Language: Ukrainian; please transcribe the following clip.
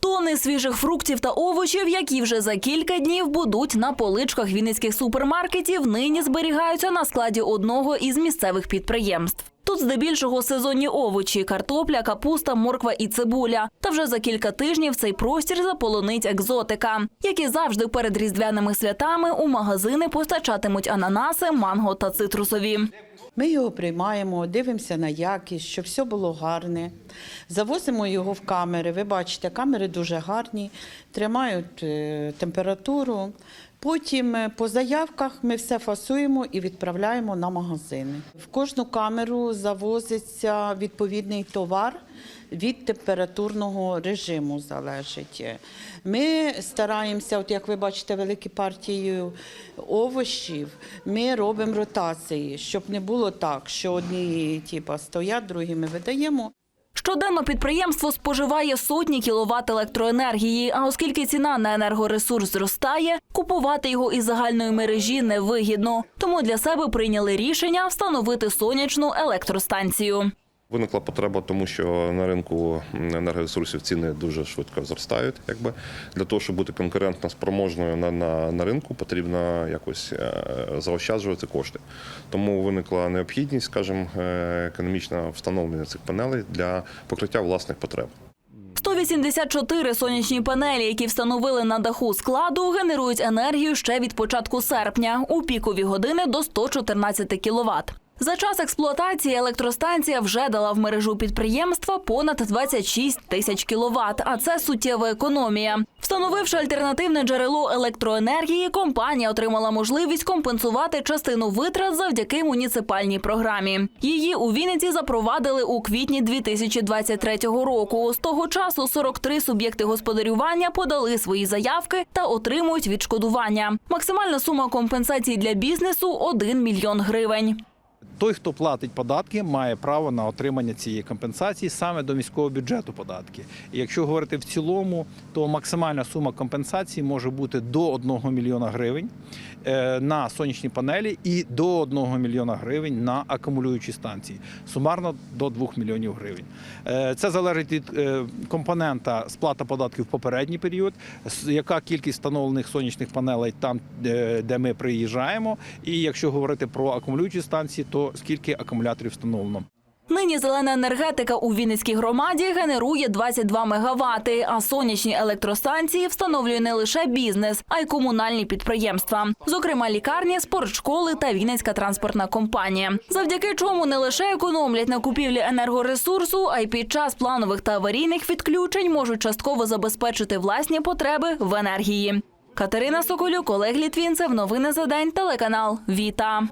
Тони свіжих фруктів та овочів, які вже за кілька днів будуть на поличках вінницьких супермаркетів, нині зберігаються на складі одного із місцевих підприємств. Тут здебільшого сезонні овочі, картопля, капуста, морква і цибуля. Та вже за кілька тижнів цей простір заполонить екзотика. Як і завжди перед різдвяними святами у магазини постачатимуть ананаси, манго та цитрусові. Ми його приймаємо, дивимося на якість, щоб все було гарне. Завозимо його в камери. Ви бачите, камери дуже гарні, тримають е, температуру. Потім е, по заявках ми все фасуємо і відправляємо на магазини. В кожну камеру завозиться відповідний товар від температурного режиму залежить. Ми стараємося, от як ви бачите, великі партії овочів, ми робимо ротації, щоб не було так, що одні типа, стоять, другі ми видаємо. Щоденно підприємство споживає сотні кіловат електроенергії. А оскільки ціна на енергоресурс зростає, купувати його із загальної мережі невигідно. Тому для себе прийняли рішення встановити сонячну електростанцію. Виникла потреба, тому що на ринку енергоресурсів ціни дуже швидко зростають. Якби для того, щоб бути конкурентно спроможною на, на, на ринку, потрібно якось е, заощаджувати кошти. Тому виникла необхідність, скажімо, е, економічного встановлення цих панелей для покриття власних потреб. 184 сонячні панелі, які встановили на даху складу, генерують енергію ще від початку серпня у пікові години до 114 кВт. За час експлуатації електростанція вже дала в мережу підприємства понад 26 тисяч кіловат, а це суттєва економія. Встановивши альтернативне джерело електроенергії, компанія отримала можливість компенсувати частину витрат завдяки муніципальній програмі. Її у Вінниці запровадили у квітні 2023 року. З того часу 43 суб'єкти господарювання подали свої заявки та отримують відшкодування. Максимальна сума компенсації для бізнесу 1 мільйон гривень. Той, хто платить податки, має право на отримання цієї компенсації саме до міського бюджету податки. І якщо говорити в цілому, то максимальна сума компенсації може бути до 1 мільйона гривень е, на сонячні панелі і до 1 мільйона гривень на акумулюючі станції. Сумарно до 2 мільйонів гривень. Е, Це залежить від е, компонента сплата податків в попередній період, яка кількість встановлених сонячних панелей там, де ми приїжджаємо. І якщо говорити про акумулюючі станції, скільки акумуляторів встановлено. Нині зелена енергетика у Вінницькій громаді генерує 22 мегавати, а сонячні електростанції встановлює не лише бізнес, а й комунальні підприємства, зокрема лікарні, спортшколи та Вінницька транспортна компанія. Завдяки чому не лише економлять на купівлі енергоресурсу, а й під час планових та аварійних відключень можуть частково забезпечити власні потреби в енергії. Катерина Соколюк, Олег Літвінцев. Новини за день. Телеканал Віта.